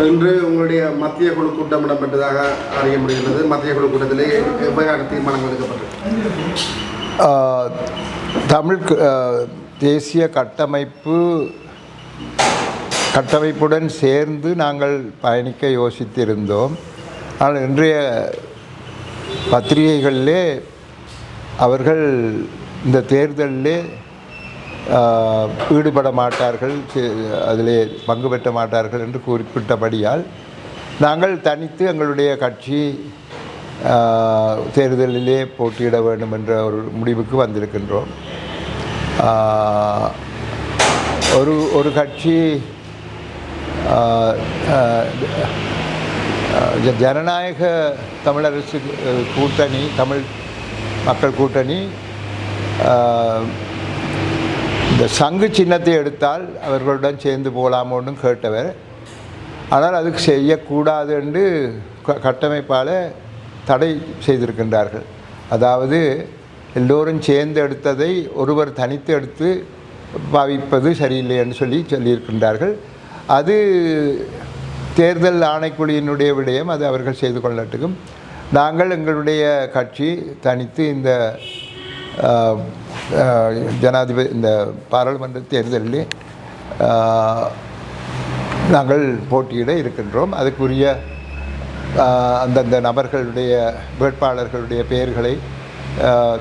இன்று உங்களுடைய மத்திய குழு கூட்டம் இடம்பெற்றதாக அறிய முடிகிறது மத்திய குழு கூட்டத்திலே உபயோக தீர்மானங்கள் எடுக்கப்பட்டது தமிழ் தேசிய கட்டமைப்பு கட்டமைப்புடன் சேர்ந்து நாங்கள் பயணிக்க யோசித்திருந்தோம். ஆனால் இன்றைய பத்திரிகைகளிலே அவர்கள் இந்த தேர்தலிலே ஈடுபட மாட்டார்கள் அதிலே பங்கு பெற்ற மாட்டார்கள் என்று குறிப்பிட்டபடியால் நாங்கள் தனித்து எங்களுடைய கட்சி தேர்தலிலே போட்டியிட வேண்டும் என்ற ஒரு முடிவுக்கு வந்திருக்கின்றோம். ஒரு ஒரு கட்சி ஜ- ஜனநாயக தமிழரசு கூட்டணி தமிழ் மக்கள் கூட்டணி இந்த சங்கு சின்னத்தை எடுத்தால் அவர்களுடன் சேர்ந்து போகலாமோன்னு கேட்டவர். ஆனால் அதுக்கு செய்யக்கூடாது என்று க- கட்டமைப்பால் தடை செய்திருக்கின்றார்கள். அதாவது எல்லோரும் சேர்ந்து எடுத்ததை ஒருவர் தனித்து எடுத்து பாவிப்பது சரியில்லை என்று சொல்லி சொல்லியிருக்கின்றார்கள். அது தேர்தல் ஆணைக்குழுவினுடைய விடயம் அது அவர்கள் செய்து கொள்ளட்டுக்கும். நாங்கள் எங்களுடைய கட்சி தனித்து இந்த ஜனாதிபதி இந்த பாராளுமன்ற தேர்தலில் நாங்கள் போட்டியிட இருக்கின்றோம். அதுக்குரிய அந்தந்த நபர்களுடைய வேட்பாளர்களுடைய பெயர்களை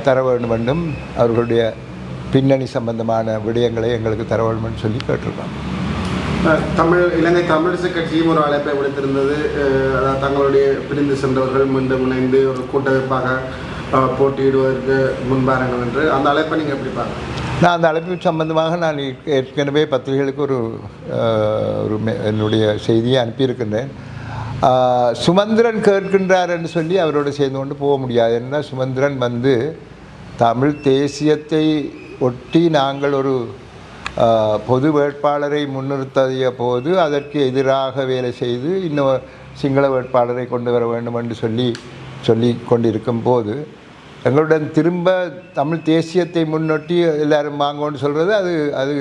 தர வேண்டும் என்றும் அவர்களுடைய பின்னணி சம்பந்தமான விடயங்களை எங்களுக்கு தர வேண்டும் என்று சொல்லி கேட்டிருக்கோம். தமிழ் இலங்கை தமிழிசை கட்சியும் ஒரு அழைப்பை விடுத்திருந்தது. தங்களுடைய பிரிந்து சென்றவர்கள் மீண்டும் இணைந்து ஒரு கூட்டமைப்பாக போட்டியிடுவதற்கு முன்பாருங்கள் என்று அந்த அழைப்பை நீங்கள் எப்படி பார்க்குறீங்க? நான் அந்த அழைப்பு சம்பந்தமாக நான் ஏற்கனவே பத்திரிகைகளுக்கு ஒரு ஒரு என்னுடைய செய்தியை அனுப்பியிருக்கின்றேன். சுமந்திரன் கேட்கின்றார் என்று சொல்லி அவரோடு சேர்ந்து கொண்டு போக முடியாது. என்ன சுமந்திரன் வந்து தமிழ் தேசியத்தை ஒட்டி நாங்கள் ஒரு பொது வேட்பாளரை முன்னிறுத்திய போது அதற்கு எதிராக வேலை செய்து இன்னும் சிங்கள வேட்பாளரை கொண்டு வர வேண்டும் என்று சொல்லி சொல்லி கொண்டிருக்கும் போது எங்களுடன் திரும்ப தமிழ் தேசியத்தை முன்னொட்டி எல்லாரும் வாங்கன்னு சொல்கிறது அது அது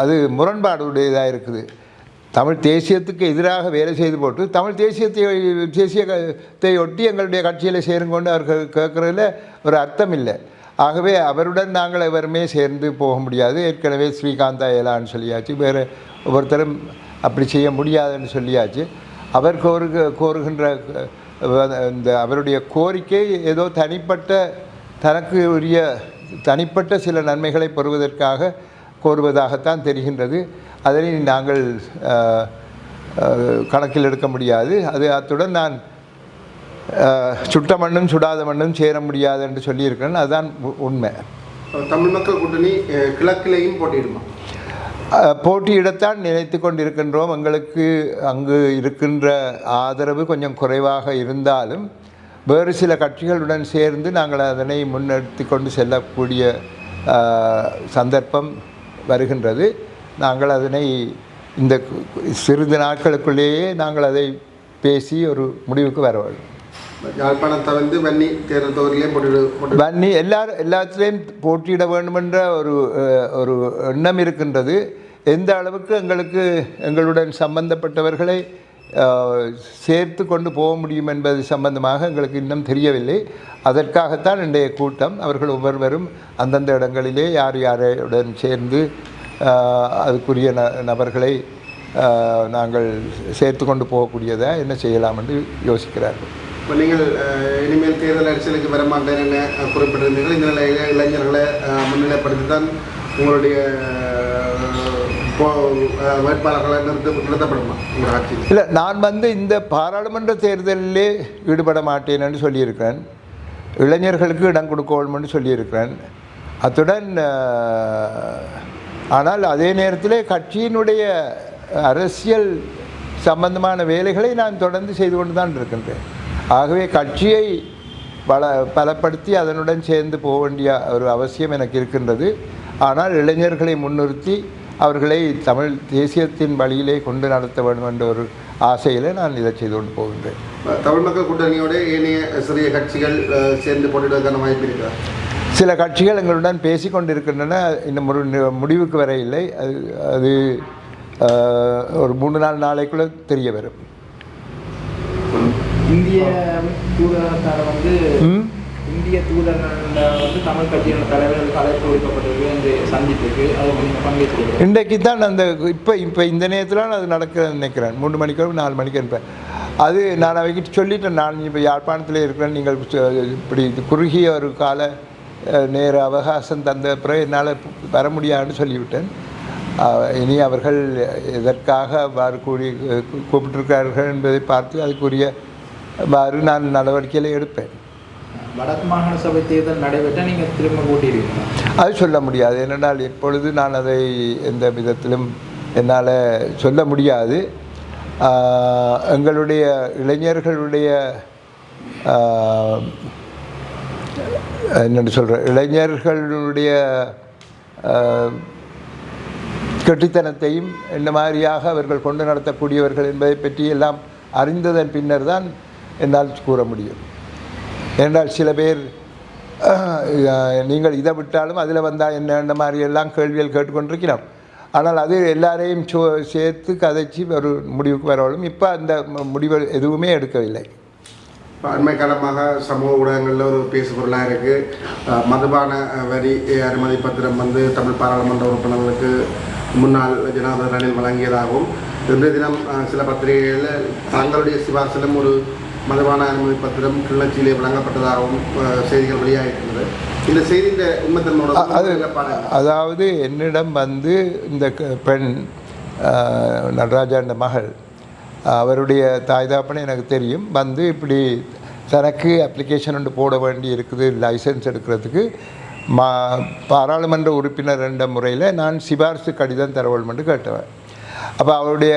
அது முரண்பாடுடையதாக இருக்குது. தமிழ் தேசியத்துக்கு எதிராக வேலை செய்து போட்டு தமிழ் தேசியத்தை தேசியத்தை ஒட்டி எங்களுடைய கட்சியில் சேருங்கொண்டு அவர்கள் கேட்குறதுல ஒரு அர்த்தம் இல்லை. ஆகவே அவருடன் நாங்கள் எவருமே சேர்ந்து போக முடியாது. ஏற்கனவே ஸ்ரீகாந்தா ஏலான்னு சொல்லியாச்சு. வேறு ஒவ்வொருத்தரும் அப்படி செய்ய முடியாதுன்னு சொல்லியாச்சு. அவர் கோருக கோருகின்ற இந்த அவருடைய கோரிக்கை ஏதோ தனிப்பட்ட தனக்கு உரிய தனிப்பட்ட சில நன்மைகளை பெறுவதற்காக கோருவதாகத்தான் தெரிகின்றது. அதனை நாங்கள் கணக்கில் எடுக்க முடியாது. அது அத்துடன் நான் சுட்ட மண்ணும் சுடாத மண்ணும் சேர முடியாது என்று சொல்லியிருக்கிறேன். அதுதான் உ- உண்மை. தமிழ் மக்கள் கூட்டணி கிழக்கிலையும் கிழக்கிலேயும் போட்டியிடுமா? போட்டியிடத்தான் நினைத்து கொண்டிருக்கின்றோம். எங்களுக்கு அங்கு இருக்கின்ற ஆதரவு கொஞ்சம் குறைவாக இருந்தாலும் வேறு சில கட்சிகளுடன் சேர்ந்து நாங்கள் அதனை முன்னெடுத்து கொண்டு செல்லக்கூடிய சந்தர்ப்பம் வருகின்றது. நாங்கள் அதனை இந்த சிறிது நாட்களுக்குள்ளேயே நாங்கள் அதை பேசி ஒரு முடிவுக்கு வர வேண்டும். யாழ்ப்பாணத்தை வந்து வன்னி தேர்தல் போட்டியிடு வன்னி எல்லாரும் எல்லாத்துலேயும் போட்டியிட வேண்டுமென்ற ஒரு ஒரு எண்ணம் இருக்கின்றது. எந்த அளவுக்கு எங்களுக்கு எங்களுடன் சம்பந்தப்பட்டவர்களை சேர்த்து கொண்டு போக முடியும் என்பது சம்பந்தமாக எங்களுக்கு இன்னும் தெரியவில்லை. அதற்காகத்தான் இன்றைய கூட்டம். அவர்கள் ஒவ்வொருவரும் அந்தந்த இடங்களிலே யார் யாருடன் சேர்ந்து அதுக்குரிய ந நபர்களை நாங்கள் சேர்த்து கொண்டு போகக்கூடியதாக என்ன செய்யலாம் என்று யோசிக்கிறார்கள். இப்போ நீங்கள் இனிமேல் தேர்தல் அரசியலுக்கு வர மாட்டேன் என குறிப்பிட்டிருந்தீர்கள். இந்த நிலையில இளைஞர்களை முன்னிலைப்படுத்தி தான் உங்களுடைய இல்லை நான் வந்து இந்த பாராளுமன்ற தேர்தலிலே ஈடுபட மாட்டேன்னு சொல்லியிருக்கிறேன். இளைஞர்களுக்கு இடம் கொடுக்கணும்னு சொல்லியிருக்கிறேன். அத்துடன் ஆனால் அதே நேரத்தில் கட்சியினுடைய அரசியல் சம்பந்தமான வேலைகளை நான் தொடர்ந்து செய்து கொண்டு தான் இருக்கின்றேன். ஆகவே கட்சியை பல பலப்படுத்தி அதனுடன் சேர்ந்து போக வேண்டிய ஒரு அவசியம் எனக்கு இருக்கின்றது. ஆனால் இளைஞர்களை முன்னிறுத்தி அவர்களை தமிழ் தேசியத்தின் வழியிலே கொண்டு நடத்த வேண்டும் என்ற ஒரு ஆசையில் நான் இதை செய்து கொண்டு போகின்றேன். தமிழ் மக்கள் கூட்டணியோட ஏனைய சிறிய கட்சிகள் சேர்ந்து போட்டியிடுவதற்கான வாய்ப்பு இருக்கிறா சில கட்சிகள் எங்களுடன் பேசி கொண்டிருக்கின்றன. இன்னும் ஒரு முடிவுக்கு வர இல்லை. அது அது ஒரு மூணு நாலு நாளைக்குள்ளே தெரிய வரும். இந்திய வந்து இந்திய தூதரன் வந்து தமிழ் கட்சியோட தலைவர்கள் அழைப்பு விடுக்கப்பட்டிருக்கு என்று சந்திப்புக்கு அது நீங்கள் பங்கேற்கிறீங்க இன்றைக்கு தான் அந்த இப்போ இப்போ இந்த நேரத்தில் அது நடக்கிறேன்னு நினைக்கிறேன். மூணு மணிக்கு நாலு மணிக்கு இருப்பேன். அது நான் அவைகிட்ட சொல்லிட்டேன். நான் இப்போ யாழ்ப்பாணத்தில் இருக்கிறேன். நீங்கள் இப்படி குறுகிய ஒரு கால நேர அவகாசம் தந்த பிறகு என்னால் வர முடியாதுன்னு சொல்லிவிட்டேன். இனி அவர்கள் எதற்காக அவ்வாறு கூறி கூப்பிட்டிருக்கிறார்கள் என்பதை பார்த்து அதுக்குரிய வாறு நான் நடவடிக்கையில் எடுப்பேன். வடக்கு மாகாண சபை தேர்தல் நடைபெற்றால் நீங்கள் திரும்ப கூட்டியிருக்கீங்க. அது சொல்ல முடியாது. ஏனென்றால் இப்பொழுது நான் அதை எந்த விதத்திலும் என்னால் சொல்ல முடியாது. எங்களுடைய இளைஞர்களுடைய என்னென்னு சொல்கிற இளைஞர்களுடைய கெட்டித்தனத்தையும் என்ன மாதிரியாக அவர்கள் கொண்டு நடத்தக்கூடியவர்கள் என்பதை பற்றி எல்லாம் அறிந்ததன் பின்னர் தான் என்னால் கூற முடியும். ஏனென்றால் சில பேர் நீங்கள் இதை விட்டாலும் அதில் வந்தால் என்ன மாதிரி எல்லாம் கேள்விகள் கேட்டுக்கொண்டிருக்கிறோம். ஆனால் அது எல்லாரையும் சோ சேர்த்து கதைச்சி ஒரு முடிவுக்கு வரவளும் இப்போ அந்த முடிவு எதுவுமே எடுக்கவில்லை. இப்ப அண்மை காலமாக சமூக ஊடகங்களில் ஒரு பேசுபொருளாக இருக்குது மதுபான வரி அனுமதி பத்திரம் வந்து தமிழ் பாராளுமன்ற உறுப்பினர்களுக்கு முன்னாள் ஜனாதிபதி ரணில் வழங்கியதாகவும் இன்றைய தினம் சில பத்திரிகைகளில் தங்களுடைய சிபார்சிலும் ஒரு மதுபான அனுமதி பத்திரம் கிளர்ச்சியிலே வழங்கப்பட்டதாகவும் செய்திகள் வெளியாகிருக்கிறது இந்த செய்தியின் உண்மைத்தன்மையோட அது? அதாவது என்னிடம் வந்து இந்த பெண் நடராஜாண்ட மகள் அவருடைய தாய் தாப்பனை எனக்கு தெரியும் வந்து இப்படி தனக்கு அப்ளிகேஷன் ஒன்று போட வேண்டி இருக்குது லைசன்ஸ் எடுக்கிறதுக்கு. மா பாராளுமன்ற உறுப்பினர் என்ற முறையில் நான் சிபாரிசு கடிதம் தரவேண்டுமென்று கேட்டவன். அப்போ அவருடைய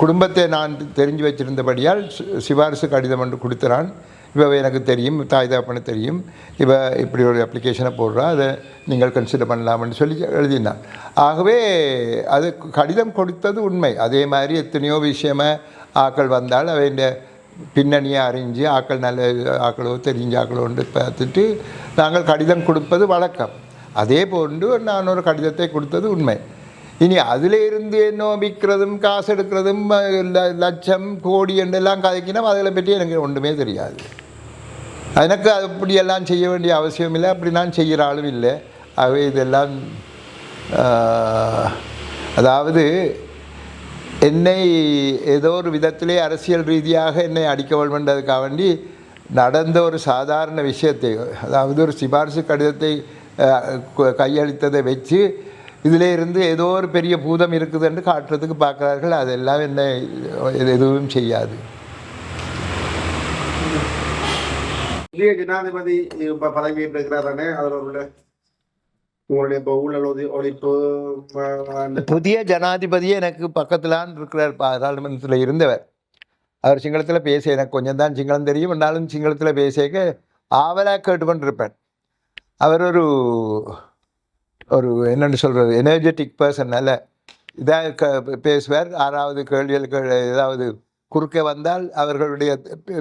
குடும்பத்தை நான் தெரிஞ்சு வச்சிருந்தபடியால் சிபாரிசு கடிதம் ஒன்று கொடுத்துறான். இவ எனக்கு தெரியும் தாய் தாப்பனு தெரியும். இவ இப்படி ஒரு அப்ளிகேஷனை போடுறா. அதை நீங்கள் கன்சிடர் பண்ணலாம்னு சொல்லி எழுதினான். ஆகவே அது கடிதம் கொடுத்தது உண்மை. அதே மாதிரி எத்தனையோ விஷயமாக ஆக்கள் வந்தால் அவைண்ட பின்னணியை அறிஞ்சு ஆக்கள் நல்ல ஆக்களோ தெரிஞ்ச ஆக்களோன்னு பார்த்துட்டு நாங்கள் கடிதம் கொடுப்பது வழக்கம். அதே போன்று நான் ஒரு கடிதத்தை கொடுத்தது உண்மை. இனி அதில் இருந்து என்ன விற்கிறதும் காசு எடுக்கிறதும் லட்சம் கோடி என்றெல்லாம் கதைக்கினா அதில் பற்றி எனக்கு ஒன்றுமே தெரியாது. எனக்கு அப்படியெல்லாம் செய்ய வேண்டிய அவசியம் இல்லை அப்படி நான் செய்கிற ஆளும் இல்லை ஆகவே இதெல்லாம் அதாவது என்னை ஏதோ ஒரு விதத்திலே அரசியல் ரீதியாக என்னை அடிக்க வேண்டதுக்காக வேண்டி நடந்த ஒரு சாதாரண விஷயத்தை அதாவது ஒரு சிபாரிசு கடிதத்தை கையளித்ததை வச்சு இதிலே இருந்து ஏதோ ஒரு பெரிய பூதம் இருக்குது என்று காட்டுறதுக்கு பார்க்குறார்கள். அதெல்லாம் என்னை எது- எதுவும் செய்யாது. புதிய ஜனாதிபதி இப்போ பதவியேற்று இருக்கிறாரானே அதில் புதிய ஜனாதிபதியே எனக்கு பக்கத்திலான் இருக்கிறார். பாராளுமன்றத்தில் இருந்தவர். அவர் சிங்களத்தில் பேச எனக்கு கொஞ்சம் தான் சிங்களம் தெரியும். இருந்தாலும் சிங்களத்தில் பேசிக்க ஆவலாக கேட்டுக்கொண்டிருப்பேன். அவர் ஒரு ஒரு என்னென்னு சொல்கிறது எனர்ஜெட்டிக் பர்சனால் இதாக க பேசுவார். ஆறாவது கேள்விகளுக்கு ஏதாவது குறுக்க வந்தால் அவர்களுடைய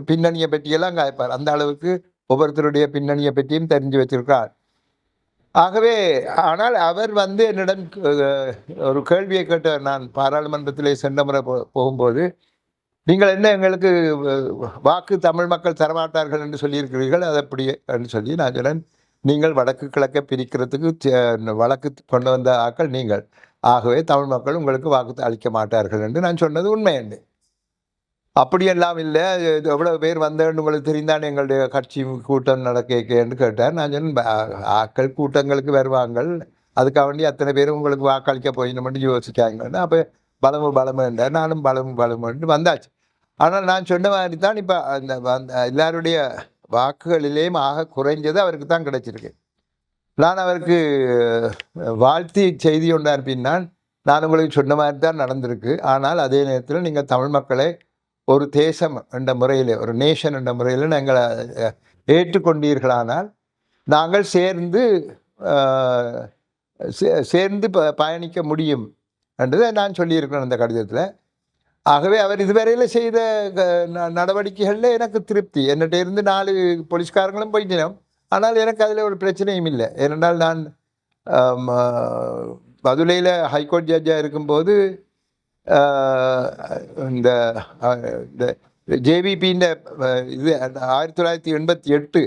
பின்னணியை பற்றியெல்லாம் காய்ப்பார். அந்த அளவுக்கு ஒவ்வொருத்தருடைய பின்னணியை பற்றியும் தெரிஞ்சு வச்சிருக்கிறார். ஆகவே ஆனால் அவர் வந்து என்னிடம் ஒரு கேள்வியை கேட்டார். நான் பாராளுமன்றத்திலே சென்ற முறை போ போகும்போது நீங்கள் என்ன எங்களுக்கு வாக்கு தமிழ் மக்கள் தரமாட்டார்கள் என்று சொல்லியிருக்கிறீர்கள்? அது அப்படியே என்று சொல்லி நான் சொன்னேன். நீங்கள் வடக்கு கிழக்கை பிரிக்கிறதுக்கு வழக்கு கொண்டு வந்த ஆக்கள் நீங்கள். ஆகவே தமிழ் மக்கள் உங்களுக்கு வாக்கு அளிக்க மாட்டார்கள் என்று நான் சொன்னது உண்மை என்று அப்படியெல்லாம் இல்லை. இது பேர் வந்தேன்னு உங்களுக்கு தெரிந்தானே எங்களுடைய கட்சி கூட்டம் நடக்கேன்னு கேட்டார். நான் சொன்னேன் ஆக்கள் கூட்டங்களுக்கு வருவாங்க அதுக்காக வேண்டி அத்தனை பேரும் உங்களுக்கு வாக்களிக்க போயிடணும்னு யோசிக்காங்கன்னு அப்போ பலமு பலமுன்றார் நானும் பலமு பலமுன்ட்டு வந்தாச்சு. ஆனால் நான் சொன்ன மாதிரி தான் இப்போ அந்த அந்த எல்லாருடைய வாக்குகளிலேயும் ஆக குறைஞ்சது அவருக்கு தான் கிடைச்சிருக்கு. நான் அவருக்கு வாழ்த்தி செய்தி ஒன்று பின்னால் நான் உங்களுக்கு சொன்ன மாதிரி தான் நடந்திருக்கு. ஆனால் அதே நேரத்தில் நீங்கள் தமிழ் மக்களை ஒரு தேசம் என்ற முறையில் ஒரு நேஷன் என்ற முறையில் நாங்கள் ஏற்றுக்கொண்டீர்களானால் நாங்கள் சேர்ந்து சே- சேர்ந்து ப பயணிக்க முடியும் என்றதை நான் சொல்லியிருக்கிறேன் அந்த கடிதத்தில். ஆகவே அவர் இதுவரையில் செய்த க- ந- நடவடிக்கைகளில் எனக்கு திருப்தி. என்னகிட்ட இருந்து நாலு போலீஸ்காரங்களும் போயிட்டினோம். ஆனால் எனக்கு அதில் ஒரு பிரச்சனையும் இல்லை. ஏனென்றால் நான் மதுரையில் ஹைகோர்ட் ஜட்ஜாக இருக்கும்போது இந்த இந்த ஜேவிபியின் இது ஆயிரத்தி தொள்ளாயிரத்தி எண்பத்தி எட்டு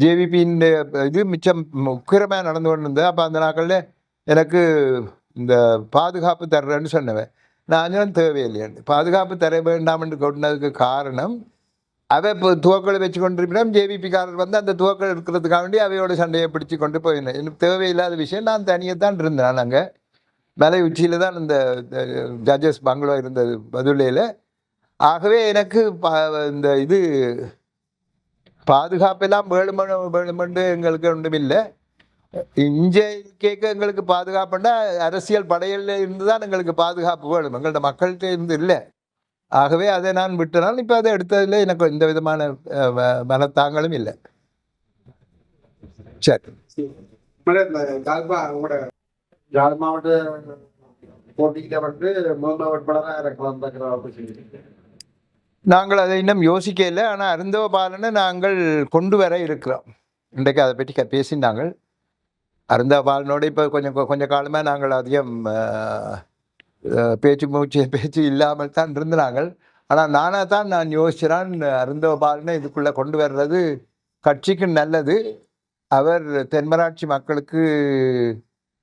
ஜேவிபியின் இது மிச்சம் உக்கிரமாக நடந்து கொண்டு இருந்தது அப்போ அந்த நாட்களில் எனக்கு இந்த பாதுகாப்பு தர்றேன்னு சொன்னவன். நான் சொன்னேன் பாதுகாப்பு தர வேண்டாம் என்று கொண்டதுக்கு காரணம் அவை இப்போ துவக்களை வச்சு கொண்டிருப்பினோம் ஜேவிபிக்காரர் வந்து அந்த துவக்கள் இருக்கிறதுக்காக வேண்டி அவையோட சண்டையை பிடிச்சு கொண்டு போயிருந்தேன் எனக்கு தேவையில்லாத விஷயம் நான் தனியாக தான் இருந்தேன் அங்கே மலை உச்சியில் தான் இந்த ஜட்ஜஸ் பங்களோ இருந்தது பதுளையில் ஆகவே எனக்கு பா இந்த இது பாதுகாப்பெல்லாம் வேணுமென்று வேணுமென்று எங்களுக்கு ஒன்றுமில்லை இங்கே கேட்க எங்களுக்கு பாதுகாப்புன்னா அரசியல் படையில் இருந்து தான் எங்களுக்கு பாதுகாப்பு வேணும். எங்கள்ட்ட மக்கள்கிட்ட இருந்து இல்லை. ஆகவே அதை நான் விட்டனால் இப்போ அதை எடுத்ததில் எனக்கு எந்த விதமான மனத்தாங்களும் இல்லை. சரி. மேடம் இந்த யாழ்ப்பா உங்களோட யாழ் மாவட்ட போட்டிக்கிட்ட வந்து முதல்வர் வேட்பாளராக இருக்கலாம் ஆப்பர்ச்சுனிட்டி நாங்கள் அதை இன்னும் யோசிக்கல. ஆனால் அருந்தவ பாலனை நாங்கள் கொண்டு வர இருக்கிறோம். இன்றைக்கு அதை பற்றி பேசினாங்கள் அருந்தாபாலனோட இப்போ கொஞ்சம் கொ- காலமாக நாங்கள் அதிகம் பேச்சு மூச்சு பேச்சு இல்லாமல் தான் இருந்தாங்க ஆனால் நானாக தான் நான் யோசிச்சிறான் அருந்தபாலனை இதுக்குள்ளே கொண்டு வர்றது கட்சிக்கு நல்லது. அவர் தென்மராட்சி மக்களுக்கு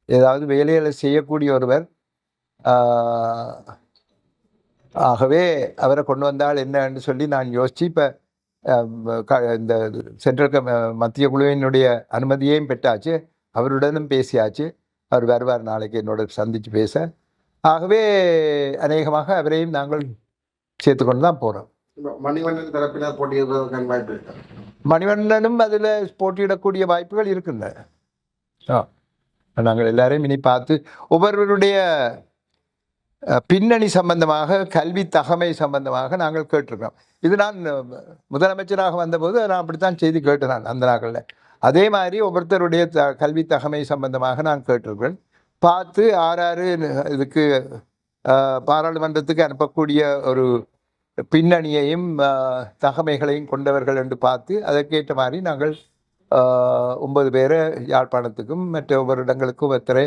ஏதாவது வேலைகளை செய்யக்கூடிய ஒருவர். ஆகவே அவரை கொண்டு வந்தால் என்னன்னு சொல்லி நான் யோசித்து இப்போ இந்த சென்ட்ரல் மத்திய குழுவினுடைய அனுமதியையும் பெற்றாச்சு. அவருடனும் பேசியாச்சு. அவர் வருவார் நாளைக்கு என்னோட சந்தித்து பேச. ஆகவே அநேகமாக அவரையும் நாங்கள் சேர்த்துக்கொண்டு தான் போகிறோம் மணிவண்ணன் தரப்பினர் போட்டியிடுவதற்கான வாய்ப்பு இருக்கா? மணிவண்ணனும் அதில் போட்டியிடக்கூடிய வாய்ப்புகள் இருக்கின்றன ஆ நாங்கள் எல்லாரையும் இனி பார்த்து ஒவ்வொருவருடைய பின்னணி சம்பந்தமாக கல்வி தகமை சம்பந்தமாக நாங்கள் கேட்டிருக்கிறோம். இது நான் முதலமைச்சராக வந்தபோது நான் அப்படித்தான் செய்தி கேட்டேன் நான் அந்த நாட்களில் அதே மாதிரி ஒவ்வொருத்தருடைய த கல்வி தகமை சம்பந்தமாக நான் கேட்டிருக்கிறேன். பார்த்து ஆறாறு இதுக்கு பாராளுமன்றத்துக்கு அனுப்பக்கூடிய ஒரு பின்னணியையும் தகமைகளையும் கொண்டவர்கள் என்று பார்த்து அதற்கேற்ற மாதிரி நாங்கள் ஒன்பது பேரை யாழ்ப்பாணத்துக்கும் மற்ற ஒவ்வொரு இடங்களுக்கும் ஒருத்தரை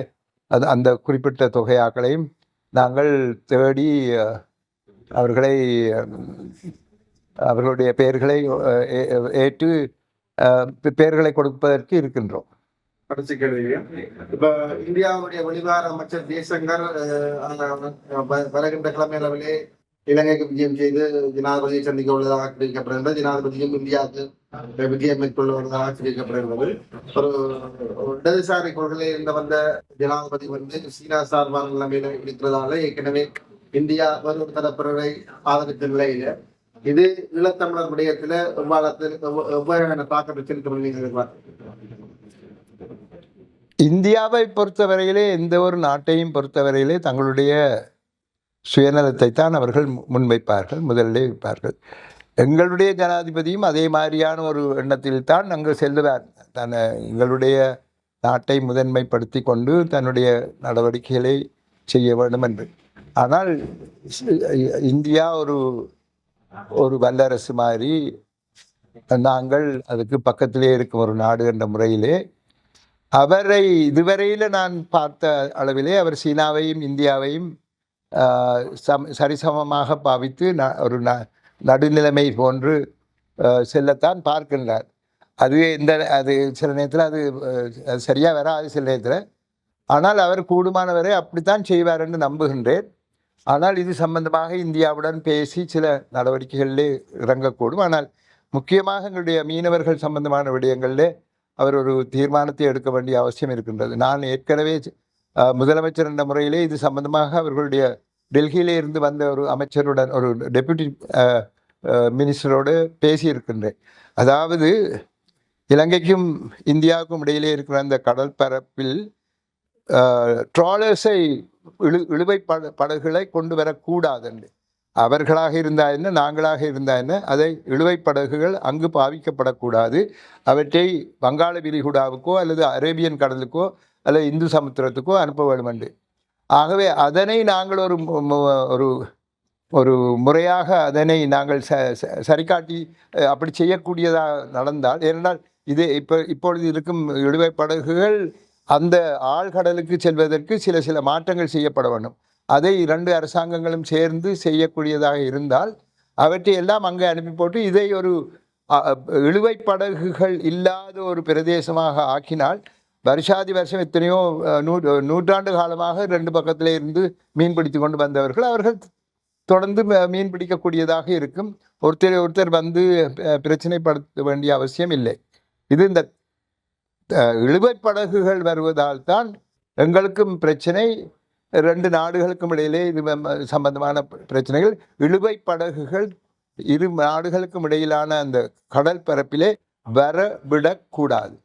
அது அந்த குறிப்பிட்ட தொகையாக்களையும் நாங்கள் தேடி அவர்களை அவர்களுடைய பெயர்களை ஏ- ஏற்று பெயர்களை கொடுப்பதற்கு இருக்கின்றோம். கடைசி கேள்வி இப்ப இந்தியாவுடைய வெளிவார அமைச்சர் ஜெய்சங்கர் வருகின்ற கிழமை இலங்கைக்கு விஜயம் செய்து ஜனாதிபதியை சந்திக்க உள்ளதாக தெரிவிக்கப்படுகிறது ஜனாதிபதியும் இந்தியாவுக்கு விஜயம் மேற்கொள்ள உள்ளதாக தெரிவிக்கப்படுகிறது. ஒரு ஒரு இடதுசாரி கொள்கையில் இருந்து வந்த ஜனாதிபதி வந்து சீனா சார்பான நிலைமையில இருக்கிறதால ஏற்கனவே இந்தியா ஒரு தரப்பினரை ஆதரித்த நிலையில இது ஈழத்தமிழர் விடயத்துல எவ்வாறு எவ்வாறான தாக்கத்தை செலுத்த இந்தியாவை பொறுத்தவரையிலே எந்த ஒரு நாட்டையும் பொறுத்தவரையிலே தங்களுடைய சுயநலத்தை தான் அவர்கள் முன்வைப்பார்கள் முதலிலே வைப்பார்கள். எங்களுடைய ஜனாதிபதியும் அதே மாதிரியான ஒரு எண்ணத்தில் தான் அங்கு செல்லுவார். தன் எங்களுடைய நாட்டை முதன்மைப்படுத்தி கொண்டு தன்னுடைய நடவடிக்கைகளை செய்ய வேண்டும் என்று. ஆனால் இந்தியா ஒரு ஒரு வல்லரசு மாதிரி. நாங்கள் அதுக்கு பக்கத்திலே இருக்கும் ஒரு நாடு என்ற முறையிலே. அவரை இதுவரையில் நான் பார்த்த அளவிலே அவர் சீனாவையும் இந்தியாவையும் சம் சரிசமமாக பாவித்து ந ஒரு ந நடுநிலைமை போன்று செல்லத்தான் பார்க்கின்றார். அது இந்த அது சில நேரத்தில் அது சரியாக வராது சில நேரத்தில். ஆனால் அவர் கூடுமானவரை அப்படித்தான் செய்வார் என்று நம்புகின்றேன். ஆனால் இது சம்பந்தமாக இந்தியாவுடன் பேசி சில நடவடிக்கைகளிலே இறங்கக்கூடும். ஆனால் முக்கியமாக எங்களுடைய மீனவர்கள் சம்பந்தமான விடயங்களிலே அவர் ஒரு தீர்மானத்தை எடுக்க வேண்டிய அவசியம் இருக்கின்றது. நான் ஏற்கனவே முதலமைச்சர் என்ற முறையிலே இது சம்பந்தமாக அவர்களுடைய டெல்லியிலே இருந்து வந்த ஒரு அமைச்சருடன் ஒரு டெபுட்டி மினிஸ்டரோடு பேசியிருக்கின்றேன். அதாவது இலங்கைக்கும் இந்தியாவுக்கும் இடையிலே இருக்கிற அந்த கடல் பரப்பில் ட்ராலர்ஸை இழு இழுவை பட படகுகளை கொண்டு வரக்கூடாது என்று அவர்களாக இருந்தால் என்ன நாங்களாக இருந்தால் என்ன அதை இழுவை படகுகள் அங்கு பாவிக்கப்படக்கூடாது. அவற்றை வங்காள விரிகுடாவுக்கோ அல்லது அரேபியன் கடலுக்கோ அல்லது இந்து சமுத்திரத்துக்கோ அனுப்ப வேண்டும் என்று ஆகவே அதனை நாங்கள் ஒரு ஒரு ஒரு முறையாக அதனை நாங்கள் ச ச- சரிகாட்டி அப்படி செய்யக்கூடியதாக நடந்தால் ஏனென்றால் இது இப்போ இப்பொழுது இருக்கும் இழுவை படகுகள் அந்த ஆழ்கடலுக்கு செல்வதற்கு சில சில மாற்றங்கள் செய்யப்பட வேண்டும். அதை இரண்டு அரசாங்கங்களும் சேர்ந்து செய்யக்கூடியதாக இருந்தால் அவற்றை எல்லாம் அங்கே அனுப்பி போட்டு இதை ஒரு இழுவை இழுவைப் படகுகள் இல்லாத ஒரு பிரதேசமாக ஆக்கினால் வருஷாதி வருஷம் எத்தனையோ நூ நூற்றாண்டு காலமாக ரெண்டு பக்கத்திலே இருந்து மீன் பிடித்து கொண்டு வந்தவர்கள் அவர்கள் தொடர்ந்து ம- மீன் பிடிக்கக்கூடியதாக இருக்கும். ஒருத்தர் ஒருத்தர் வந்து பிரச்சனைப்படுத்த வேண்டிய அவசியம் இல்லை. இது இந்த இழுவை இழுவைப் படகுகள் வருவதால் தான் எங்களுக்கும் பிரச்சனை. ரெண்டு நாடுகளுக்கும் இடையிலே இது சம்பந்தமான பிரச்சனைகள். இழுவைப் படகுகள் இரு நாடுகளுக்கும் இடையிலான அந்த கடல் பரப்பிலே வர விடக்கூடாது.